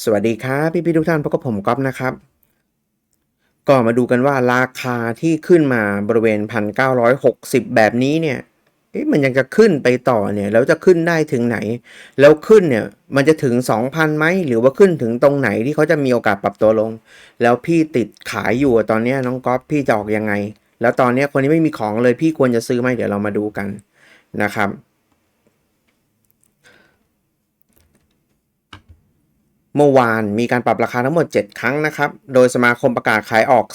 สวัสดีครับพี่พี่ๆทุกท่านพบกับผมก๊อฟนะครับ ก็มาดูกันว่าราคาที่ขึ้นมาบริเวณ 1,960 แบบนี้เนี่ยมันยังจะขึ้นไปต่อเนี่ยแล้วจะขึ้นได้ถึงไหน แล้วขึ้นเนี่ยมันจะถึง 2,000ไหมหรือว่าขึ้นถึงตรงไหนที่เขาจะมีโอกาสปรับตัวลง แล้วพี่ติดขายอยู่ตอนนี้น้องก๊อฟพี่จะออกยังไง แล้วตอนนี้คนที่ไม่มีของเลยพี่ควรจะซื้อไหมเดี๋ยวเรามาดูกันนะครับ เมื่อวานมีการปรับราคาทั้งหมด 7 ครั้งนะครับ โดยสมาคมประกาศขายออก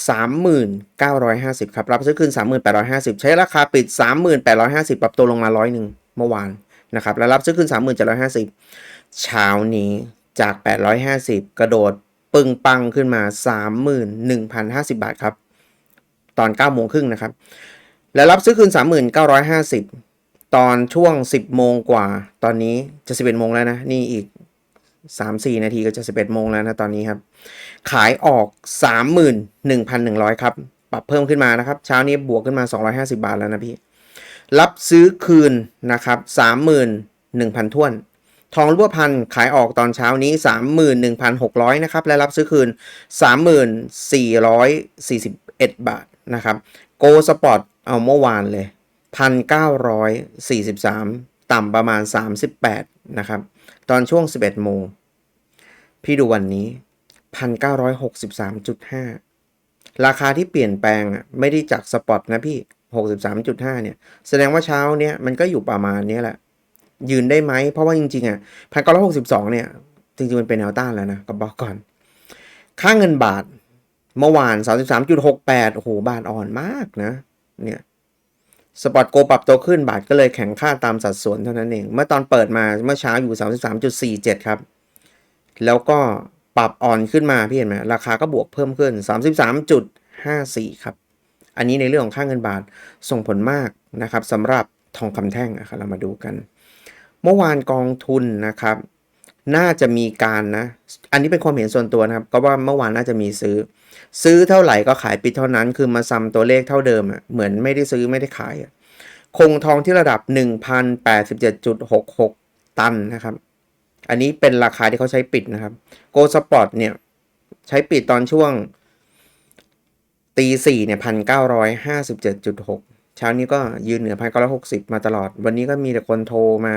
3950 ครับ รับซื้อคืน 3850 ใช้ราคาปิด 3850 ปรับตัวลงมาร้อยหนึ่งเมื่อวานนะครับ แล้วรับซื้อคืน 3750 เช้านี้จาก 850 กระโดดปึ้งปังขึ้นมา 31,050 บาทครับ ตอน9โมงครึ่งนะครับ แล้วรับซื้อคืน 3950 ตอนช่วง 10 โมงกว่า ตอนนี้จะ 11 โมงแล้วนะ นี่อีก สามสี่นาทีก็จะสิบเอ็ดโมงแล้วนะตอนนี้ครับ ขายออกสามหมื่นหนึ่งพันหนึ่งร้อยครับ ปรับเพิ่มขึ้นมานะครับ เช้านี้บวกขึ้นมาสองร้อยห้าสิบาทแล้วนะพี่ รับซื้อคืนนะครับสามหมื่นหนึ่งพันท่วน ทองรูปพรรณขายออกตอนเช้านี้สามหมื่นหนึ่งพันหกร้อยนะครับ และรับซื้อคืนสามหมื่นสี่ร้อยสี่สิบเอ็ดบาทนะครับ โกสปอร์ตเอาเมื่อวานเลยพันเก้าร้อยสี่สิบสามต่ำประมาณสามสิบแปดนะครับ ตอนช่วง 11 โมง พี่ดูวันนี้ 1,963.5 ราคาที่เปลี่ยนแปลงอะไม่ได้จากสปอตนะพี่ 63.5 เนี่ย แสดงว่าเช้าเนี้ยมันก็อยู่ประมาณนี้แหละ ยืนได้ไหม เพราะว่าจริงๆอะ1,962 เนี่ย จริงๆ มันเป็นแนวต้านแล้วนะก็บอกก่อน ค่าเงินบาทเมื่อวาน 33.68 โอ้โห บาทอ่อนมากนะ เนี่ย สปอร์ตโกปรับตัวขึ้นบาทก็เลยแข็งค่าตามสัดส่วนเท่านั้นเอง เมื่อตอนเปิดมาเมื่อเช้าอยู่ 33.47 ครับ แล้วก็ปรับอ่อนขึ้นมาพี่เห็นไหมราคาก็บวกเพิ่มขึ้น 33.54 ครับ อันนี้ในเรื่องของค่าเงินบาทส่งผลมากนะครับสำหรับทองคำแท่งนะครับเรามาดูกัน เมื่อวานกองทุนนะครับ น่าจะมีการนะ อันนี้เป็นความเห็นส่วนตัวนะครับ ก็ว่าเมื่อวานน่าจะมีซื้อ ซื้อเท่าไหร่ก็ขายปิดเท่านั้น คือมาซ้ำตัวเลขเท่าเดิมอะเหมือนไม่ได้ซื้อไม่ได้ขายอะ คงทองที่ระดับ 1,087.66 ตันนะครับ อันนี้เป็นราคาที่เขาใช้ปิดนะครับ โกสปอร์ตเนี่ย ใช้ปิดตอนช่วงตีสี่เนี่ยพันเก้าร้อยห้าสิบเจ็ดจุดหกเช้านี้ก็ยืนเหนือพันเก้าร้อยหกสิบมาตลอด วันนี้ก็มีแต่คนโทรมา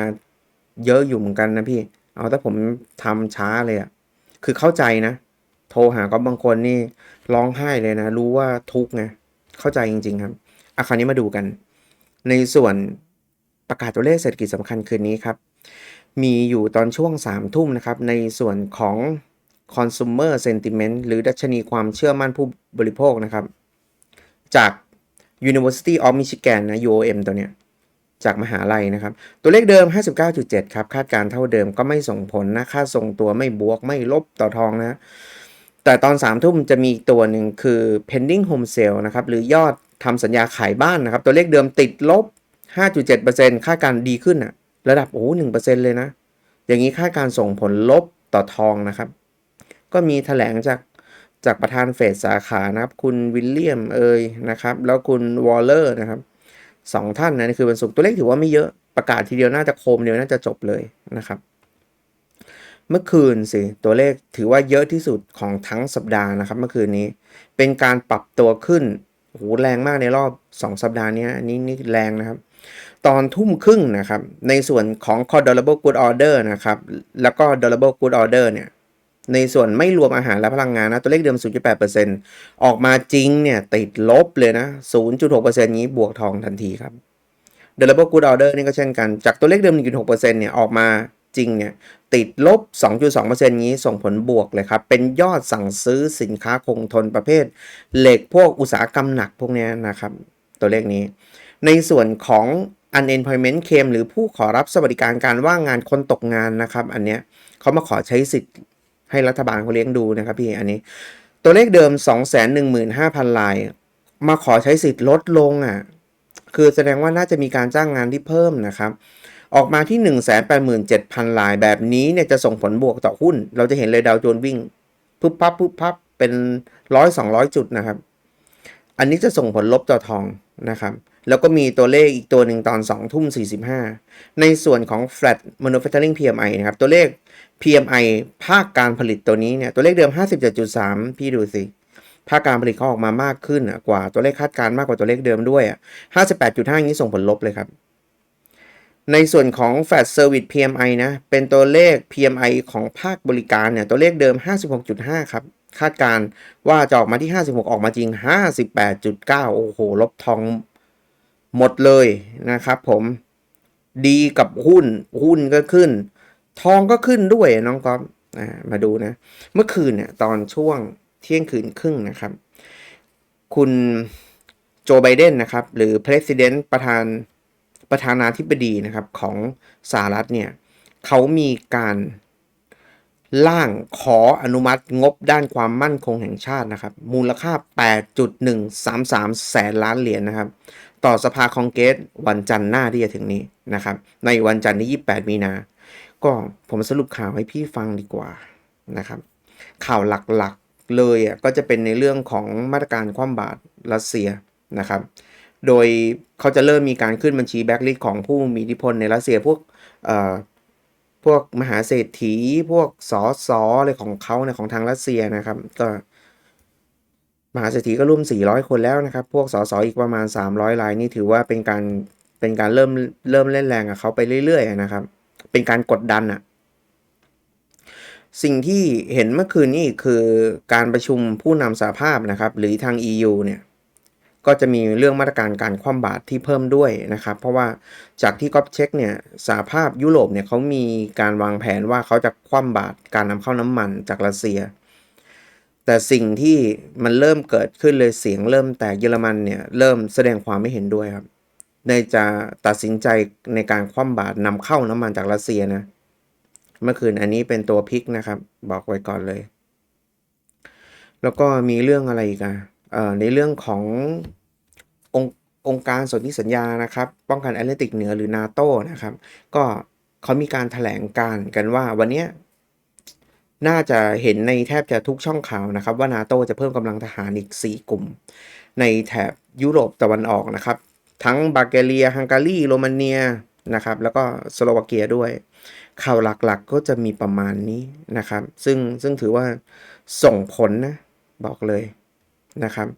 เยอะอยู่เหมือนกันนะพี่ เอาถ้าผมทำช้าเลยอะคือเข้าใจนะ โทรหาก็บางคนนี่ร้องไห้เลยนะ รู้ว่าทุกข์ไงเข้าใจจริง ๆ ครับอะคราวนี้มาดูกัน ในส่วนประกาศตัวเลขเศรษฐกิจสำคัญคืนนี้ครับ มีอยู่ตอนช่วง 3 ทุ่มนะครับ ในส่วนของ consumer sentiment หรือดัชนีความเชื่อมั่นผู้บริโภคนะครับ จาก University of Michigan นะ UOM ตัวเนี้ยจากมหาลัยนะครับ ตัวเลขเดิม 59.7 ครับ คาดการณ์เท่าเดิมก็ไม่ส่งผลนะ ค่าส่งตัวไม่บวกไม่ลบต่อทองนะ แต่ตอน3ามทุ่มจะมีตัวหนึ่งคือ pending home sale นะครับ หรือยอด ทำสัญญาขายบ้านนะครับ ตัวเลขเดิมติดลบ 5.7%ค่าการดีขึ้นอะระดับโอ้หนึ่งเปอร์เซ็นเลยนะ อย่างนี้ค่าการส่งผลลบต่อทองนะครับ ก็มีแถลงจากจากประธานเฟดสาขานะครับ คุณวิลเลียมเอยนะครับ แล้วคุณวอลเลอร์นะครับสองท่านนะนี่คือวันศุกร์ตัวเลขถือว่าไม่เยอะประกาศทีเดียวน่าจะโคมเดียวน่าจะจบเลยนะครับ เมื่อคืนสิตัวเลขถือว่าเยอะที่สุดของทั้งสัปดาห์นะครับ เมื่อคืนนี้ เป็นการปรับตัวขึ้น โอ้โหแรงมากในรอบ 2 สัปดาห์นี้อันนี้นี่แรงนะครับ ตอนทุ่มครึ่งนะครับ ในส่วนของ core durable good order นะครับ แล้วก็ durable good order เนี่ย ในส่วนไม่รวมอาหารและพลังงานนะ ตัวเลขเดิม 0.8%ออกมาจริงเนี่ย ติดลบเลยนะ 0.6%นี้บวกทองทันทีครับ durable good order นี่ก็เช่นกัน จากตัวเลขเดิม 1.6%เนี่ยออกมา จริงเนี่ยติดลบ 2.2%นี้ส่งผลบวกเลยครับ เป็นยอดสั่งซื้อสินค้าคงทนประเภท เหล็กพวกอุตสาหกรรมหนักพวกนี้นะครับ ตัวเลขนี้ ในส่วนของ unemployment claim หรือผู้ขอรับสวัสดิการการว่างงานคนตกงานนะครับ อันเนี้ยเขามาขอใช้สิทธิ์ให้รัฐบาลเขาเลี้ยงดูนะครับพี่อันนี้ ตัวเลขเดิม 215,000ลาย มาขอใช้สิทธิ์ลดลงอะคือแสดงว่าน่าจะมีการจ้างงานที่เพิ่มนะครับ ออกมาที่ 187,000ลายแบบนี้เนี่ยจะส่งผลบวกต่อหุ้น เราจะเห็นเลยดาวโจนส์วิ่งปุ๊บพับปุ๊บพับเป็นร้อยสองร้อยจุดนะครับ อันนี้จะส่งผลลบต่อทองนะครับ แล้วก็มีตัวเลขอีกตัวหนึ่งตอน2ทุ่ม 45 ในส่วนของ flat manufacturing PMI นะครับ ตัวเลข PMI ภาคการผลิตตัวนี้เนี่ย ตัวเลขเดิม 57.3 พี่ดูสิ ภาคการผลิตเขาออกมามากขึ้นกว่าตัวเลขคาดการณ์มากกว่าตัวเลขเดิมด้วย 58.5อย่างนี้ส่งผลลบเลยครับ ในส่วนของ Fat Service PMI นะ เป็นตัวเลข PMI ของภาคบริการเนี่ย ตัวเลขเดิม 56.5 ครับ คาดการณ์ว่าจะออกมาที่ 56 ออกมาจริง 58.9 โอ้โห ลบทองหมดเลยนะครับผม ดีกับหุ้น หุ้นก็ขึ้น ทองก็ขึ้นด้วยน้องก๊อฟมาดูนะ เมื่อคืนเนี่ย ตอนช่วงเที่ยงคืนครึ่งนะครับ คุณโจไบเดนนะครับ หรือ President ประธาน ประธานาธิบดีนะครับของสหรัฐเนี่ยเขามีการร่างขออนุมัติงบด้านความมั่นคงแห่งชาตินะครับ มูลค่า 8.133 แสนล้านเหรียญนนะครับ ต่อสภาคองเกรสวันจันทร์หน้าที่จะถึงนี้นะครับ ในวันจันทร์ที่ 28 มีนา ก็ผมสรุปข่าวให้พี่ฟังดีกว่านะครับ ข่าวหลักๆเลยอะก็จะเป็นในเรื่องของมาตรการคว่ำบาตรรัสเซียนะครับ โดยเขาจะเริ่มมีการขึ้นบัญชีแบ็กลิสของผู้มีอิทธิพลในรัสเซียพวกพวกมหาเศรษฐีพวกสอสออะไรของเขาเนี่ยของทางรัสเซียนะครับ ก็มหาเศรษฐีก็ร่วม 400 คนแล้วนะครับ พวกสสอีกประมาณ 300รายนี่ถือว่าเป็นการเป็นการเริ่มเริ่มเล่นแรงกับเขาไปเรื่อยๆนะครับ เป็นการกดดันอะสิ่งที่เห็นเมื่อคืนนี้คือการประชุมผู้นำสหภาพนะครับ หรือทาง EU เนี่ย ก็จะมีเรื่องมาตรการการคว่ำบาตรที่เพิ่มด้วยนะครับ เพราะว่าจากที่ก๊อฟเช็คเนี่ยสหภาพยุโรปเนี่ยเขามีการวางแผนว่าเขาจะคว่ำบาตรการนำเข้าน้ำมันจากรัสเซีย แต่สิ่งที่มันเริ่มเกิดขึ้นเลยเสียงเริ่มแตกเยอรมันเนี่ยเริ่มแสดงความไม่เห็นด้วยครับ ในจะตัดสินใจในการคว่ำบาตรนำเข้าน้ำมันจากรัสเซียนะเมื่อคืนอันนี้เป็นตัวพลิกนะครับ บอกไว้ก่อนเลย แล้วก็มีเรื่องอะไรอีกอะ ในเรื่องขององค์องค์การสนธิสัญญานะครับ ป้องกันแอตแลนติกเหนือหรือนาโตนะครับ ก็เขามีการถแถลงการกันว่าวันนี้น่าจะเห็นในแทบจะทุกช่องข่าวนะครับ ว่านาโตจะเพิ่มกำลังทหารอีก 4 กลุ่ม ในแถบยุโรปตะวันออกนะครับ ทั้งบัลแกเรีย ฮังการีโรมาเนียนะครับ แล้วก็สโลวาเกียด้วย ข่าวหลักๆก็จะมีประมาณนี้นะครับ ซึ่งซึ่งถือว่าส่งผลนะ บอกเลย นะครับ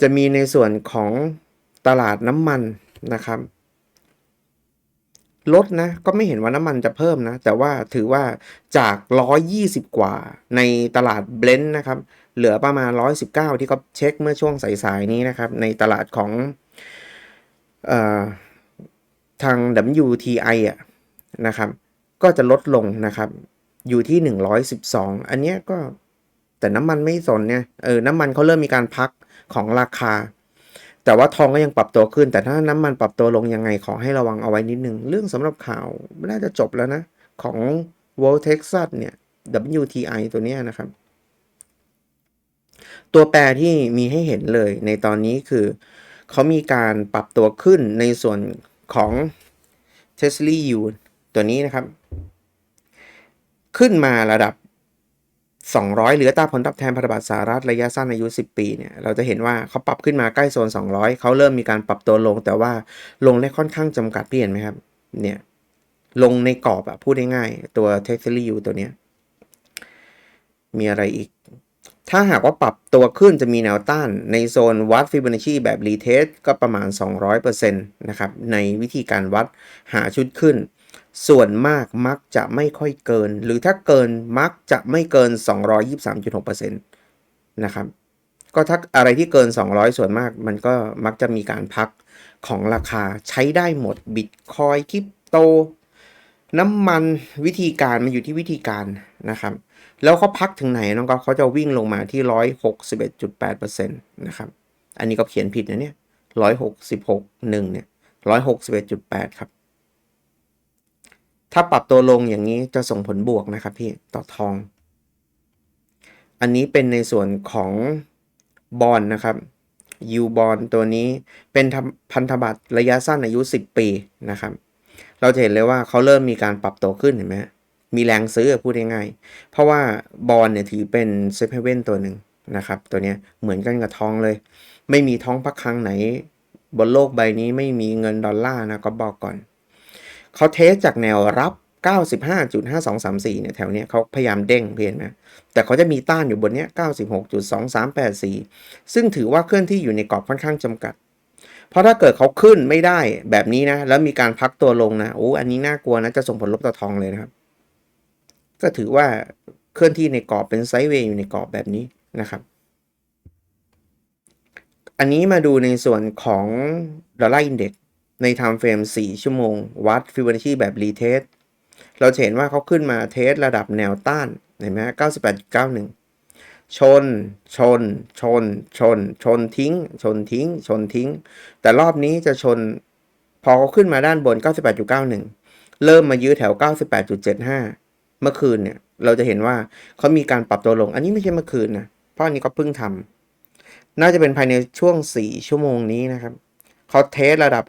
จะมีในส่วนของตลาดน้ำมันนะครับลดนะก็ไม่เห็นว่าน้ำมันจะเพิ่มนะ แต่ว่าถือว่าจาก 120 กว่าในตลาดเบลนด์นะครับ เหลือประมาณ 119 ที่เขาเช็คเมื่อช่วงสายๆนี้นะครับ ในตลาดของออทาง WTI อะนะครับ ก็จะลดลงนะครับ อยู่ที่ 112 อันเนี้ยก็ แต่น้ำมันไม่สนเนี่ยเออน้ำมันเขาเริ่มมีการพักของราคา แต่ว่าทองก็ยังปรับตัวขึ้น แต่ถ้าน้ำมันปรับตัวลงยังไงขอให้ระวังเอาไว้นิดนึง เรื่องสำหรับข่าวน่าจะจบแล้วนะ ของ World Texas เนี่ย WTI ตัวนี้นะครับ ตัวแปรที่มีให้เห็นเลยในตอนนี้คือ เขามีการปรับตัวขึ้นในส่วนของ t e s l a U ตัวนี้นะครับ ขึ้นมาระดับ 200 เหลือตาผลตอบแทนพันธบัตรสหรัฐระยะสั้นอายุ 10 ปีเนี่ยเราจะเห็นว่าเขาปรับขึ้นมาใกล้โซน 200 เขาเริ่มมีการปรับตัวลง แต่ว่าลงได้ค่อนข้างจำกัดพี่เห็นไหมครับเนี่ยลงในกรอบอะพูดง่ายๆตัว t e s l a U ตัวเนี้ยมีอะไรอีก ถ้าหากว่าปรับตัวขึ้นจะมีแนวต้านในโซนวัดฟิโบนัชชีแบบรีเทสก็ประมาณ 200%นะครับในวิธีการวัดหาชุดขึ้น ส่วนมากมักจะไม่ค่อยเกิน หรือถ้าเกินมักจะไม่เกิน 223.6%นะครับก็ถ้าอะไรที่เกิน 200 ส่วนมากมันก็มักจะมีการพักของราคาใช้ได้หมดบิตคอยคริปโต น้ำมันวิธีการมันอยู่ที่วิธีการนะครับ แล้วเขาพักถึงไหนน้องก็เขาจะวิ่งลงมาที่ 161.8%นะครับอันนี้ก็เขียนผิดนะเนี่ย166 1เนี่ย161.8 ครับ ถ้าปรับตัวลงอย่างนี้จะส่งผลบวกนะครับพี่ต่อทอง อันนี้เป็นในส่วนของบอลนะครับยูบอลตัวนี้เป็นพันธบัตรระยะสั้นอายุ 10 ปีนะครับ เราจะเห็นเลยว่าเขาเริ่มมีการปรับตัวขึ้นเห็นไหมมีแรงซื้อพูดง่ายๆเพราะว่าบอลเนี่ยถือเป็นเซฟเฮเว่นตัวหนึ่งนะครับ ตัวนี้เหมือนกันกับทองเลย ไม่มีท้องพักคลังไหน บนโลกใบนี้ไม่มีเงินดอลลาร์นะก็บอกก่อน เขาเทสจากแนวรับ 95.5234 เนี่ยแถวเนี้ยเขาพยายามเด้งเพียนนะแต่เขาจะมีต้านอยู่บนเนี้ย96.2384 ซึ่งถือว่าเคลื่อนที่อยู่ในกรอบค่อนข้างจำกัด เพราะถ้าเกิดเขาขึ้นไม่ได้แบบนี้นะ แล้วมีการพักตัวลงนะโอ้อันนี้น่ากลัวนะจะส่งผลลบต่อทองเลยนะครับ ก็ถือว่าเคลื่อนที่ในกรอบเป็นไซด์เวย์อยู่ในกรอบแบบนี้นะครับอันนี้มาดูในส่วนของดอลลาร์อินเด็ก ใน time frame 4 ชั่วโมง วัดฟิบ o นัชชีแบบรีเทสเราเห็นว่าเขาขึ้นมาเทสระดับแนวต้าน เห็นไหม98.91ชน ชน ชน ชน ชนทิ้ง ชนทิ้ง ชนทิ้ง แต่รอบนี้จะชน พอเขาขึ้นมาด้านบน 98.91 เริ่มมายื้อแถว 98.75 เมื่อคืนเนี่ย เราจะเห็นว่าเขามีการปรับตัวลง อันนี้ไม่ใช่เมื่อคืนนะ เพราะอันนี้ก็เพิ่งทำ น่าจะเป็นภายในช่วง 4 ชั่วโมงนี้นะครับ เขาเทสระดับ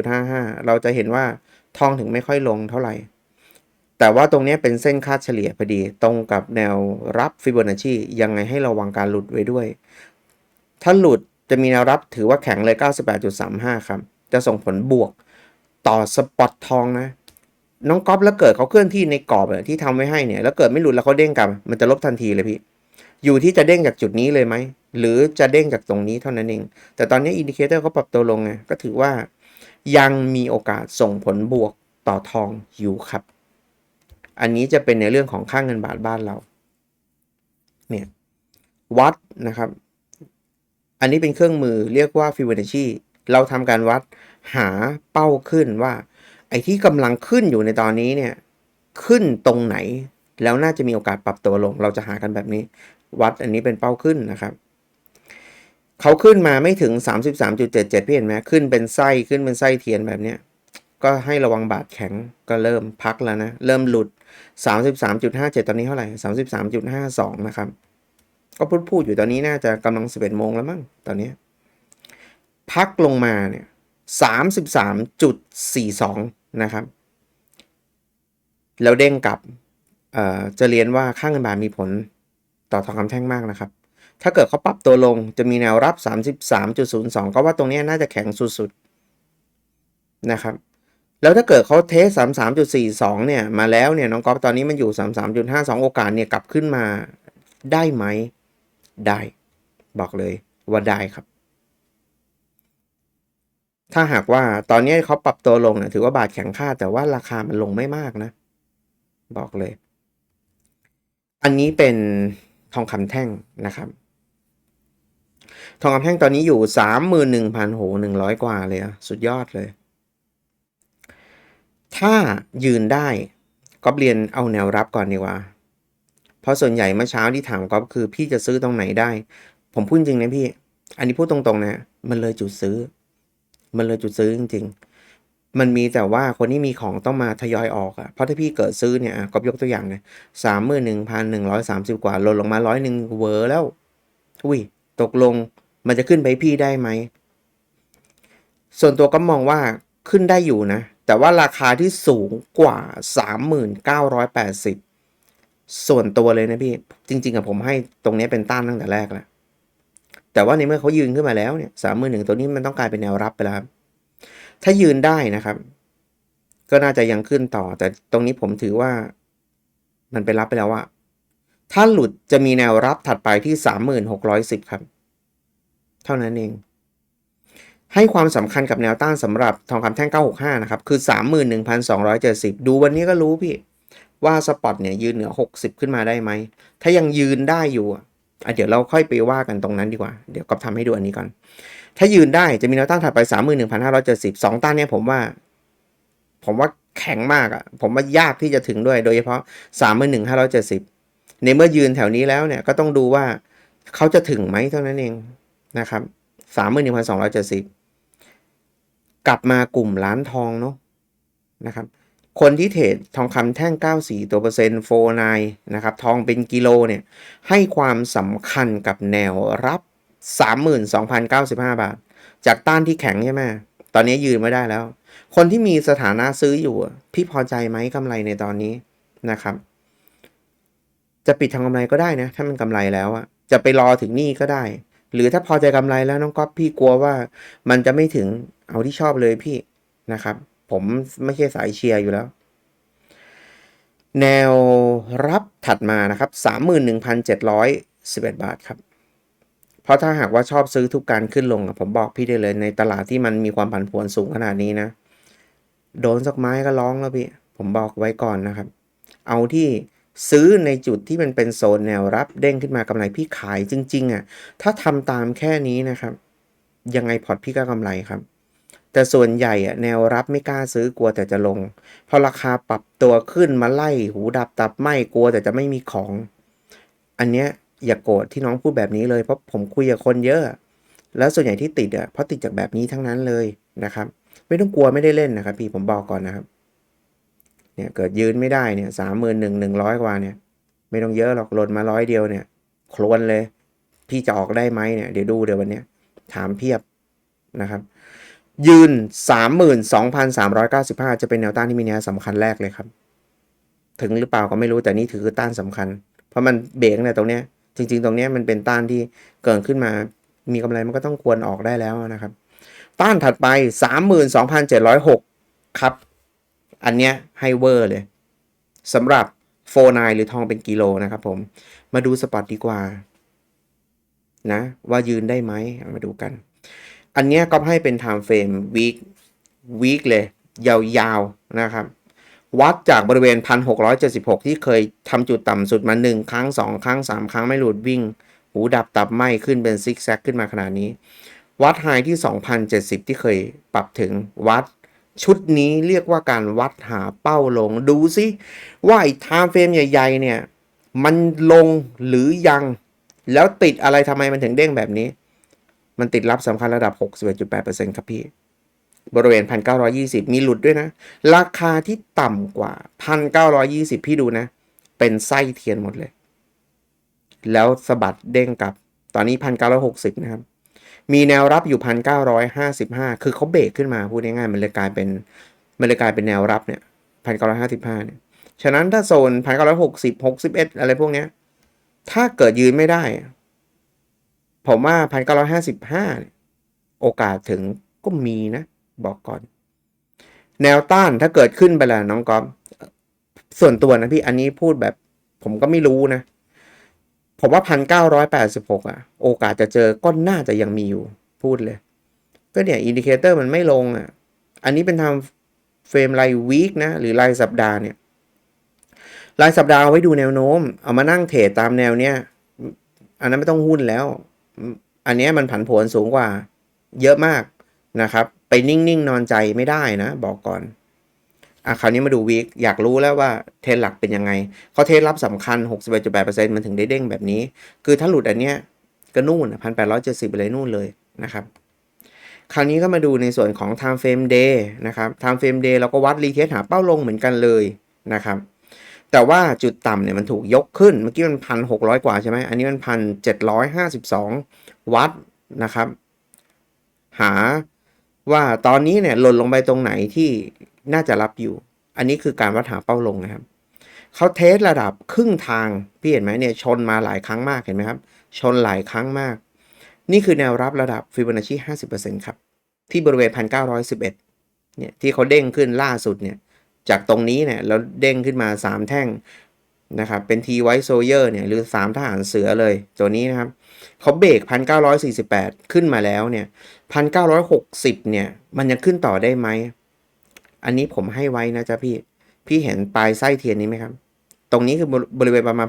95.55 เราจะเห็นว่าทองถึงไม่ค่อยลงเท่าไหร่ แต่ว่าตรงนี้เป็นเส้นค่าเฉลี่ยพอดี ตรงกับแนวรับฟิโบนัชชียังไงให้ระวังการหลุดไว้ด้วย ถ้าหลุดจะมีแนวรับถือว่าแข็งเลย 98.35 ครับ จะส่งผลบวกต่อสปอตทองนะ น้องก๊อฟแล้วเกิดเขาเคลื่อนที่ในกรอบที่ทำไว้ให้เนี่ย แล้วเกิดไม่หลุดแล้วเขาเด้งกลับ มันจะลบทันทีเลยพี่ อยู่ที่จะเด้งจากจุดนี้เลยไหม หรือจะเด้งจากตรงนี้เท่านั้นเอง แต่ตอนนี้อินดิเคเตอร์เขาปรับตัวลงไงก็ถือว่ายังมีโอกาสส่งผลบวกต่อทองอยู่ครับ อันนี้จะเป็นในเรื่องของค่างเงินบาทบ้านเรา เนี่ย วัดนะครับ อันนี้เป็นเครื่องมือเรียกว่าฟิบ o นัชชีเราทำการวัดหาเป้าขึ้นว่า ไอ้ที่กำลังขึ้นอยู่ในตอนนี้เนี่ย ขึ้นตรงไหน แล้วน่าจะมีโอกาสปรับตัวลง เราจะหากันแบบนี้ วัดอันนี้เป็นเป้าขึ้นนะครับ เขาขึ้นมาไม่ถึง 33.77 พี่เห็นไหมขึ้นเป็นไส้ขึ้นเป็นไส้เทียนแบบเนี้ยก็ให้ระวังบาดแข็งก็เริ่มพักแล้วนะ เริ่มหลุด 33.57 ตอนนี้เท่าไหร่ 33.52 นะครับ ก็พูดพูดอยู่ตอนนี้น่าจะกำลัง 11 โมงแล้วมั้งตอนนี้ พักลงมาเนี่ย 33.42 นะครับ แล้วเด้งกลับจะเรียนว่าค่างเงินบาทมีผลต่อทองคำแท่งมากนะครับ ถ้าเกิดเขาปรับตัวลงจะมีแนวรับ 33.02 ก็ว่าตรงนี้น่าจะแข็งสุดๆนะครับ แล้วถ้าเกิดเขาเทส 33.42 เนี่ย มาแล้วเนี่ยน้องก๊อฟตอนนี้มันอยู่ 33.52 โอกาสเนี่ยกลับขึ้นมาได้ไหม ได้ บอกเลยว่าได้ครับ ถ้าหากว่าตอนนี้เขาปรับตัวลงเนี่ยถือว่าบาทแข็งค่า แต่ว่าราคามันลงไม่มากนะ บอกเลย อันนี้เป็นทองคำแท่งนะครับ ทองคำแท่งตอนนี้อยู่สามหมื่นหนึ่งพันโหหนึ่งร้อยกว่าเลยอะสุดยอดเลย ถ้ายืนได้ก็เรียนเอาแนวรับก่อนดีกว่า เพราะส่วนใหญ่เมื่อเช้าที่ถามก็คือพี่จะซื้อตรงไหนได้ ผมพูดจริงนะพี่ อันนี้พูดตรงๆนะ มันเลยจุดซื้อ มันเลยจุดซื้อจริง ๆ มันมีแต่ว่าคนที่มีของต้องมาทยอยออกอะเพราะถ้าพี่เกิดซื้อเนี่ยก็ยกตัวอย่างเลยสามหมื่นหนึ่งพันหนึ่งร้อยสามสิบกว่าลดลงมาร้อยหนึ่งเวอร์แล้วอุ้ยตกลง มันจะขึ้นไปพี่ได้ไหม ส่วนตัวก็มองว่าขึ้นได้อยู่นะ แต่ว่าราคาที่สูงกว่า 3980 ส่วนตัวเลยนะพี่ จริงๆอะผมให้ตรงนี้เป็นต้านตั้งแต่แรกแล้วแต่ว่าในเมื่อเขายืนขึ้นมาแล้วเนี่ยสามหมื่นหนึ่งตัวนี้มันต้องกลายเป็นแนวรับไปแล้วครับ ถ้ายืนได้นะครับ ก็น่าจะยังขึ้นต่อ แต่ตรงนี้ผมถือว่า มันไปรับไปแล้วอะถ้าหลุดจะมีแนวรับถัดไปที่3610ครับ เท่านั้นเอง ให้ความสำคัญกับแนวต้านสำหรับทองคำแท่ง 965 นะครับ คือ 31,270 ดูวันนี้ก็รู้พี่ ว่าสปอตเนี่ยยืนเหนือ 60 ขึ้นมาได้ไหม ถ้ายังยืนได้อยู่อะเดี๋ยวเราค่อยไปว่ากันตรงนั้นดีกว่า เดี๋ยวก็ทำให้ดูอันนี้ก่อน ถ้ายืนได้จะมีแนวต้านถัดไป 31,570สองต้านเนี่ยผมว่า ผมว่าแข็งมากอะ ผมว่ายากที่จะถึงด้วย โดยเฉพาะ 31,570 ในเมื่อยืนแถวนี้แล้วเนี่ยก็ต้องดูว่าเขาจะถึงไหมเท่านั้นเอง นะครับ31,270กลับมากลุ่มร้านทองเนาะนะครับ คนที่เทรดทองคำแท่ง 94 ตัวเปอร์เซ็นต์โฟนนะครับ ทองเป็นกิโลเนี่ย ให้ความสำคัญกับแนวรับ 32,095 บาท จากต้านที่แข็งใช่ไหมตอนนี้ยืนไม่ได้แล้ว คนที่มีสถานะซื้ออยู่ พี่พอใจไหมกำไรในตอนนี้นะครับ จะปิดทางกำไรก็ได้นะ ถ้ามันกำไรแล้วอะจะไปรอถึงนี่ก็ได้ หรือถ้าพอใจกำไรแล้วน้องก๊อฟพี่กลัวว่ามันจะไม่ถึงเอาที่ชอบเลยพี่นะครับ ผมไม่ใช่สายเชียร์อยู่แล้ว แนวรับถัดมานะครับ 31,711 บาทครับ เพราะถ้าหากว่าชอบซื้อทุกการขึ้นลง ผมบอกพี่ได้เลยในตลาดที่มันมีความผันผวนสูงขนาดนี้นะ โดนสักไม้ก็ร้องแล้วพี่ ผมบอกไว้ก่อนนะครับ เอาที่ ซื้อในจุดที่มันเป็นโซนแนวรับเด้งขึ้นมากำไรพี่ขายจริงๆอะถ้าทำตามแค่นี้นะครับ ยังไงพอร์ตพี่ก็กำไรครับ แต่ส่วนใหญ่อะแนวรับไม่กล้าซื้อกลัวแต่จะลง พอราคาปรับตัวขึ้นมาไล่หูดับตับไหมกลัวแต่จะไม่มีของ อันเนี้ยอย่ากโกรธที่น้องพูดแบบนี้เลยเพราะผมคุยกับคนเยอะ แล้วส่วนใหญ่ที่ติดอะเพราะติดจากแบบนี้ทั้งนั้นเลยนะครับ ไม่ต้องกลัวไม่ได้เล่นนะครับ พี่ผมบอกก่อนนะครับ เนี่ยเกิดยืนไม่ได้เนี่ยสามหมื่นหนึ่งหนึ่งร้อยกว่าเนี่ย ไม่ต้องเยอะหรอกหล่นมาร้อยเดียวเนี่ยโคลวนเลย พี่จะออกได้ไหมเนี่ยเดี๋ยวดูเดี๋ยววันเนี้ยถามเพียบนะครับ ยืน 32,395 จะเป็นแนวต้านที่มีนัยสำคัญแรกเลยครับ ถึงหรือเปล่าก็ไม่รู้แต่นี่ถือคือต้านสำคัญ เพราะมันเบรกเนี่ยตรงเนี้ยจริง ๆ ตรงเนี้ยมันเป็นต้านที่เกิดขึ้นมา มีกำไรมันก็ต้องควรออกได้แล้วนะครับ ต้านถัดไป 32,706 ครับ อันเนี้ยให้เวอร์เลยสำหรับโฟนายหรือทองเป็นกิโลนะครับผม มาดูสปอตดีกว่า นะ ว่ายืนได้ไหมมาดูกัน อันเนี้ยก็ให้เป็น time frame week week เลย ยาวๆนะครับ วัดจากบริเวณ 1676 ที่เคยทำจุดต่ำสุดมา 1 ครั้ง 2 ครั้ง 3 ครั้งไม่หลุดวิ่ง หูดับตับไหมขึ้นเป็นซิกแซกขึ้นมาขนาดนี้ วัดไฮที่ 2070 ที่เคยปรับถึงวัด ชุดนี้เรียกว่าการวัดหาเป้าลง ดูซิว่าไอ้ time frame ใหญ่ ๆ เนี่ย มันลงหรือยัง แล้วติดอะไรทำไมมันถึงเด้งแบบนี้ มันติดรับสำคัญระดับ 61.8%ครับพี่ บริเวณ 1,920 มีหลุดด้วยนะ ราคาที่ต่ำกว่า 1,920 พี่ดูนะ เป็นไส้เทียนหมดเลย แล้วสะบัดเด้งกลับ ตอนนี้ 1,960 นะครับ มีแนวรับอยู่1,955คือเขาเบรกขึ้นมาพูดง่ายๆมันเลยกลายเป็นมันเลยกลายเป็นแนวรับเนี่ย1,955เนี่ยฉะนั้นถ้าโซน1,960 61อยหกสิบหกสิบเอ็ดอะไรพวกเนี้ยถ้าเกิดยืนไม่ได้ ผมว่า1,955เนี่ยห้าสิบห้าโอกาสถึงก็มีนะ บอกก่อน แนวต้านถ้าเกิดขึ้นไปแล้วน้องก๊อฟส่วนตัวนะพี่อันนี้พูดแบบ ผมก็ไม่รู้นะ ผมว่า1,986อะโอกาสจะเจอก็น่าจะยังมีอยู่พูดเลย ก็เนี่ยอินดิเคเตอร์มันไม่ลงอะอันนี้เป็นทำเฟรมรายวีคนะ หรือรายสัปดาห์เนี่ยรายสัปดาห์เอาไว้ดูแนวโน้ม เอามานั่งเทรดตามแนวเนี้ยอันนั้นไม่ต้องหุ้นแล้ว อันเนี้ยมันผันผวนสูงกว่าเยอะมากนะครับ ไปนิ่ง ๆ นอนใจไม่ได้นะ บอกก่อน อะคราวนี้มาดูวีคอยากรู้แล้วว่าเทรนหลักเป็นยังไงเขาเทรนรับสำคัญ 61.8%มันถึงได้เด้งแบบนี้ คือถ้าหลุดอันเนี้ยก็นู่นพันแปดร้อยเจ็ดสิบเลยนู่นเลยนะครับ คราวนี้ก็มาดูในส่วนของ time frame day นะครับ time frame day เราก็วัดรีเทสหาเป้าลงเหมือนกันเลยนะครับ แต่ว่าจุดต่ำเนี่ยมันถูกยกขึ้น เมื่อกี้มันพันหกร้อยกว่าใช่ไหมอันนี้มันพันเจ็ดร้อยห้าสิบสองวัดนะครับ หาว่าตอนนี้เนี่ยหล่นลงไปตรงไหนที่ น่าจะรับอยู่ อันนี้คือการวัดหาเป้าลงนะครับเขาเทสระดับครึ่งทางพี่เห็นไหมเนี่ยชนมาหลายครั้งมากเห็นไหมครับ ชนหลายครั้งมาก นี่คือแนวรับระดับฟิโบนัชชี50%ครับ ที่บริเวณ 1911 เนี่ยที่เขาเด้งขึ้นล่าสุดเนี่ยจากตรงนี้เนี่ยแล้วเด้งขึ้นมา 3 แท่งนะครับเป็นทีไวโซเยอร์เนี่ยหรือ 3 ทหารเสือเลยตัวนี้นะครับเขาเบรก 1948 ขึ้นมาแล้วเนี่ย 1960 เนี่ย มันยังขึ้นต่อได้ไหม อันนี้ผมให้ไว้นะจ๊ะพี่ พี่เห็นปลายไส้เทียนนี้ไหมครับ ตรงนี้คือบริเวณประมาณ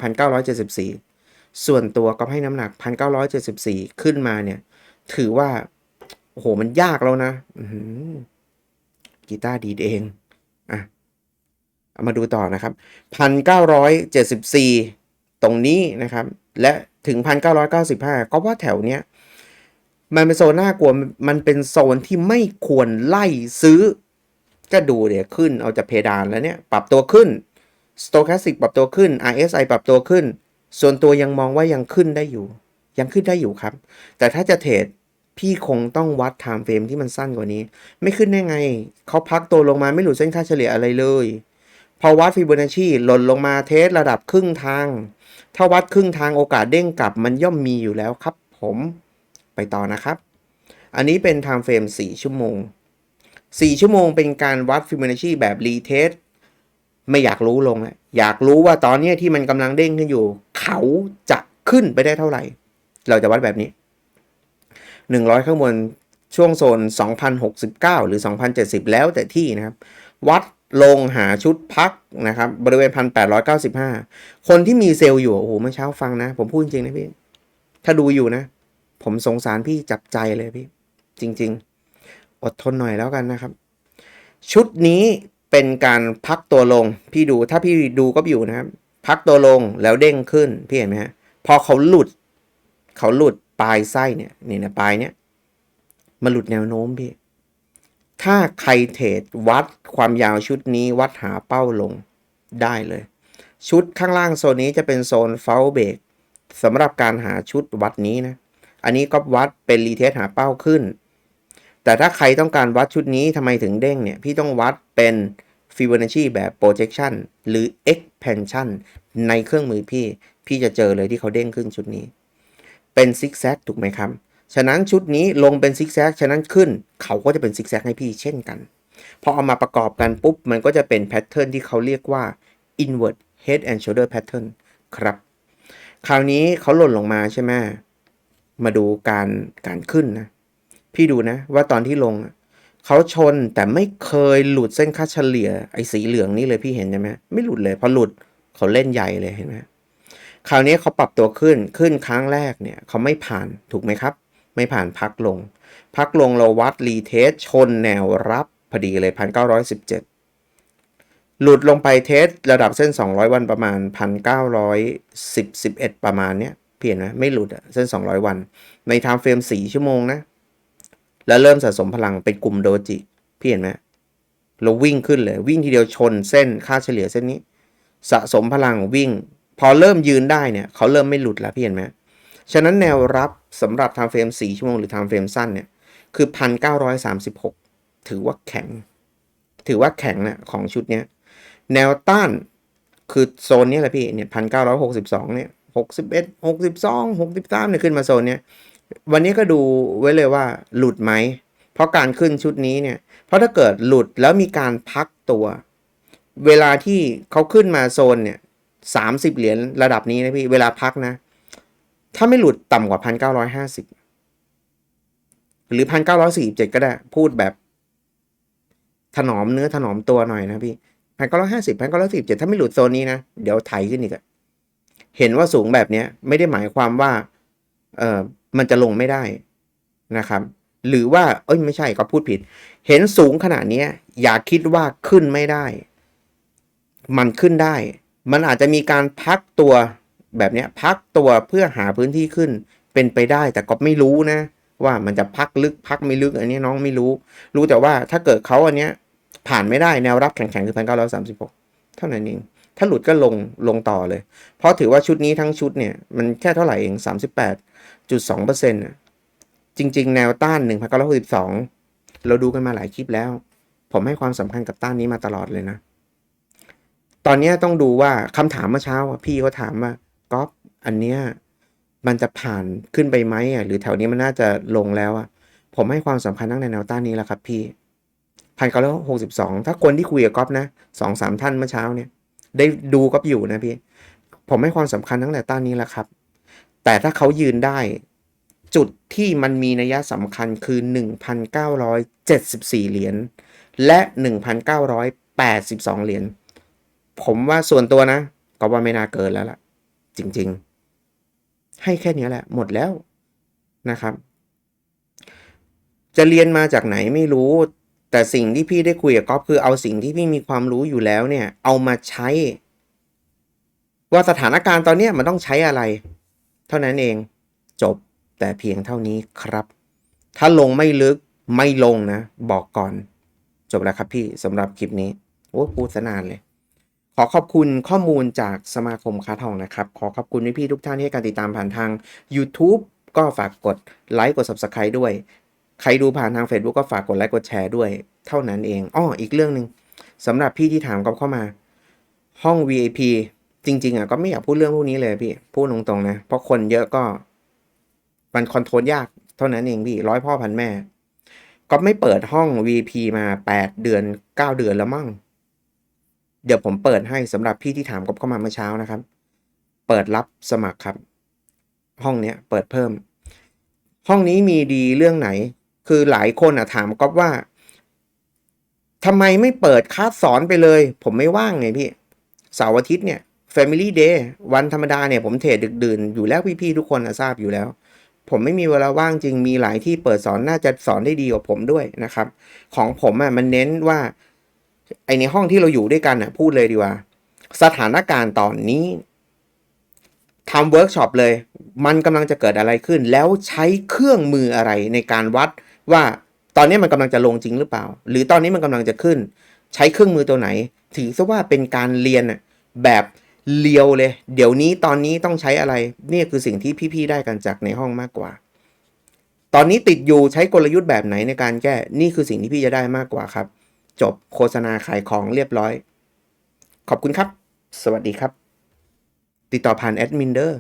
1974ส่วนตัวก็ให้น้ำหนัก1974ขึ้นมาเนี่ย ถือว่า โอ้โห มันยากแล้วนะกีตาร์ดีดเองอะเอามาดูต่อนะครับ1974ตรงนี้นะครับ และถึง 1995 ก็ว่าแถวเนี้ย มันเป็นโซนน่ากลัว มันเป็นโซนที่ไม่ควรไล่ซื้อ ก็ดูเดี๋ยวขึ้นเอาจากเพดานแล้วเนี่ยปรับตัวขึ้น Stochastic ปรับตัวขึ้น RSI ปรับตัวขึ้น ส่วนตัวยังมองว่ายังขึ้นได้อยู่ ยังขึ้นได้อยู่ครับ แต่ถ้าจะเทรดพี่คงต้องวัด time frame ที่มันสั้นกว่านี้ ไม่ขึ้นได้ไง เขาพักตัวลงมาไม่หลุดเส้นค่าเฉลี่ยอะไรเลย พอวัดฟิโบนัชชีหล่นลงมาเทสระดับครึ่งทาง ถ้าวัดครึ่งทางโอกาสเด้งกลับมันย่อมมีอยู่แล้วครับ ผมไปต่อนะครับ อันนี้เป็น time frame 4 ชั่วโมง 4 ชั่วโมงเป็นการวัด Fibonacci แบบ retest ไม่อยากรู้ลงแล้วอยากรู้ว่าตอนนี้ที่มันกำลังเด้งขึ้นอยู่ เขาจะขึ้นไปได้เท่าไหร่ เราจะวัดแบบนี้ 100 ข้างบนช่วงโซน 2069 หรือ 2070 แล้วแต่ที่นะครับ วัดลงหาชุดพักนะครับ บริเวณ 1895 คนที่มีเซลล์อยู่ โอ้โหเมื่อเช้าฟังนะ ผมพูดจริงนะพี่ ถ้าดูอยู่นะ ผมสงสารพี่จับใจเลยพี่ จริง ๆ อดทนหน่อยแล้วกันนะครับ ชุดนี้เป็นการพักตัวลง พี่ดูถ้าพี่ดูก็อยู่นะครับ พักตัวลงแล้วเด้งขึ้น พี่เห็นไหมฮะพอเขาหลุด เขาหลุดปลายไส้เนี่ยนี่นะปลายเนี่ยมาหลุดแนวโน้มพี่ ถ้าใครเทรดวัดความยาวชุดนี้วัดหาเป้าลงได้เลย ชุดข้างล่างโซนนี้จะเป็นโซนเฟลเบรกสำหรับการหาชุดวัดนี้นะ อันนี้ก็วัดเป็นรีเทสหาเป้าขึ้น แต่ถ้าใครต้องการวัดชุดนี้ทำไมถึงเด้งเนี่ย พี่ต้องวัดเป็น Fibonacci แบบ projection หรือ expansion ในเครื่องมือพี่ พี่จะเจอเลยที่เขาเด้งขึ้นชุดนี้ เป็นซิกแซกถูกไหมครับ ฉะนั้นชุดนี้ลงเป็นซิกแซกฉะนั้นขึ้น เขาก็จะเป็นซิกแซกให้พี่เช่นกัน พอเอามาประกอบกันปุ๊บ มันก็จะเป็นแพทเทิร์นที่เขาเรียกว่า inward head and shoulder pattern ครับ คราวนี้เขาหล่นลงมาใช่ไหมมาดูการการขึ้นนะ พี่ดูนะว่าตอนที่ลงเขาชนแต่ไม่เคยหลุดเส้นค่าเฉลี่ยไอ้สีเหลืองนี่เลยพี่เห็นใช่ไหมไม่หลุดเลยพอหลุดเขาเล่นใหญ่เลยเห็นไหมคราวนี้เขาปรับตัวขึ้นขึ้นครั้งแรกเนี่ยเขาไม่ผ่านถูกไหมครับ ไม่ผ่านพักลง พักลงเราวัดรีเทสชนแนวรับพอดีเลยพันเก้าร้อยสิบเจ็ดหลุดลงไปเทสระดับเส้น 200 วันประมาณ 1910 11 ประมาณเนี้ยเปลี่ยนนะไม่หลุดอะเส้น 200 วัน ในไทม์เฟรม4ชั่วโมงนะ แล้วเริ่มสะสมพลังเป็นกลุ่มโดจิ พี่เห็นไหมเราวิ่งขึ้นเลย วิ่งทีเดียวชนเส้นค่าเฉลี่ยเส้นนี้ สะสมพลังวิ่ง พอเริ่มยืนได้เนี่ยเขาเริ่มไม่หลุดแล้วพี่เห็นไหมฉะนั้นแนวรับสำหรับทม์เฟรม 4 ชั่วโมงหรือทม์เฟรมสั้นเนี่ยคือ 1936 ถือว่าแข็ง ถือว่าแข็งนะของชุดเนี้ยแนวต้านคือโซนนี้แหละพี่เนี่ยพันเก้าร้อยหกสิบสองเนี่ยหกสิบเอ็ดหกสิบสองหกสิบสามเนี่ยขึ้นมาโซนเนี้ย วันนี้ก็ดูไว้เลยว่าหลุดไหม เพราะการขึ้นชุดนี้เนี่ย เพราะถ้าเกิดหลุดแล้วมีการพักตัว เวลาที่เขาขึ้นมาโซนเนี่ยสามสิบเหรียญระดับนี้นะพี่ เวลาพักนะ ถ้าไม่หลุดต่ำกว่าพันเก้าร้อยห้าสิบหรือพันเก้าร้อยสี่เจ็ดก็ได้ พูดแบบถนอมเนื้อถนอมตัวหน่อยนะพี่พันเก้าร้อยห้าสิบพันเก้าร้อยสิบเจ็ดถ้าไม่หลุดโซนนี้นะ เดี๋ยวไถขึ้นอีกอะเห็นว่าสูงแบบเนี้ย ไม่ได้หมายความว่า เออ มันจะลงไม่ได้นะครับ หรือว่าเอ้ยไม่ใช่ก็พูดผิด เห็นสูงขนาดนี้อย่าคิดว่าขึ้นไม่ได้ มันขึ้นได้ มันอาจจะมีการพักตัวแบบนี้พักตัวเพื่อหาพื้นที่ขึ้นเป็นไปได้แต่ก็ไม่รู้นะ ว่ามันจะพักลึกพักไม่ลึกอันนี้น้องไม่รู้ รู้แต่ว่าถ้าเกิดเขาอันเนี้ยผ่านไม่ได้แนวรับแข็งๆคือพันเก้าร้อยสามสิบหกเท่านั้นเองถ้าหลุดก็ลงลงต่อเลย เพราะถือว่าชุดนี้ทั้งชุดเนี่ย มันแค่เท่าไหร่เองสามสิบแปด จุดสองเปอร์เซ็นต์จริง ๆ แนวต้านหนึ่งพันเก้าร้อยสิบสองเราดูกันมาหลายคลิปแล้ว ผมให้ความสำคัญกับต้านนี้มาตลอดเลยนะ ตอนนี้ต้องดูว่าคำถามเมื่อเช้าพี่เขาถามว่าก๊อฟอันเนี้ยมันจะผ่านขึ้นไปไหมอะหรือแถวนี้มันน่าจะลงแล้วอะผมให้ความสำคัญตั้งในแนวต้านนี้แหละครับพี่พันเก้าร้อยหกสิบสองถ้าคนที่คุยกับก๊อฟนะสองสามท่านเมื่อเช้าเนี่ย ได้ดูก๊อฟอยู่นะพี่ ผมให้ความสำคัญตั้งแต่ต้านนี้แหละครับ แต่ถ้าเขายืนได้ จุดที่มันมีนัยสำคัญคือ 1,974 เหรียญและ 1,982 เหรียญผมว่าส่วนตัวนะ ก็ว่าไม่น่าเกินแล้วล่ะ จริง ๆ ให้แค่นี้แหละ หมดแล้วนะครับ จะเรียนมาจากไหนไม่รู้ แต่สิ่งที่พี่ได้คุยกับก๊อฟคือเอาสิ่งที่พี่มีความรู้อยู่แล้วเนี่ย เอามาใช้ ว่าสถานการณ์ตอนนี้มันต้องใช้อะไร เท่านั้นเองจบแต่เพียงเท่านี้ครับ ถ้าลงไม่ลึกไม่ลงนะ บอกก่อน จบแล้วครับพี่สำหรับคลิปนี้โอ้พูดซะนานเลย ขอขอบคุณข้อมูลจากสมาคมค้าทองนะครับ ขอขอบคุณพี่ทุกท่านที่ให้การติดตามผ่านทาง YouTube ก็ฝากกดไลค์กด Subscribe ด้วย ใครดูผ่านทาง Facebook ก็ฝากกดไลค์กดแชร์ด้วย เท่านั้นเองอ้ออีกเรื่องหนึ่งสำหรับพี่ที่ถามกับเข้ามา ห้อง VIP จริง ๆอะก็ไม่อยากพูดเรื่องพวกนี้เลยพี่ พูดตรงๆนะ เพราะคนเยอะก็ มันคอนโทรลยากเท่านั้นเองพี่ร้อยพ่อพันแม่ ก็ไม่เปิดห้อง VP มา8เดือน9เดือนแล้วมั่ง เดี๋ยวผมเปิดให้สำหรับพี่ที่ถามกบเข้ามาเมื่อเช้านะครับ เปิดรับสมัครครับ ห้องเนี้ยเปิดเพิ่ม ห้องนี้มีดีเรื่องไหน คือหลายคนอะถามก๊อฟว่าทำไมไม่เปิดคาสสอนไปเลย ผมไม่ว่างไงพี่เสาร์อาทิตย์เนี่ย Family Day วันธรรมดาเนี่ยผมเทรดดึกดื่นอยู่แล้วพี่ๆทุกคนทราบอยู่แล้ว ผมไม่มีเวลาว่างจริงมีหลายที่เปิดสอนน่าจะสอนได้ดีกว่าผมด้วยนะครับ ของผมอะมันเน้นว่าไอในห้องที่เราอยู่ด้วยกันอะพูดเลยดีกว่า สถานการณ์ตอนนี้ทำเวิร์กช็อปเลย มันกำลังจะเกิดอะไรขึ้น แล้วใช้เครื่องมืออะไรในการวัดว่าตอนนี้มันกำลังจะลงจริงหรือเปล่า หรือตอนนี้มันกำลังจะขึ้น ใช้เครื่องมือตัวไหน ถือซะว่าเป็นการเรียนแบบ เลียวเลย เดี๋ยวนี้ตอนนี้ต้องใช้อะไรนี่คือสิ่งที่พี่ๆได้กันจากในห้องมากกว่า ตอนนี้ติดอยู่ใช้กลยุทธ์แบบไหนในการแก้นี่คือสิ่งที่พี่จะได้มากกว่าครับ จบโฆษณาขายของเรียบร้อย ขอบคุณครับ สวัสดีครับ ติดต่อผ่านแอดมินเดอร์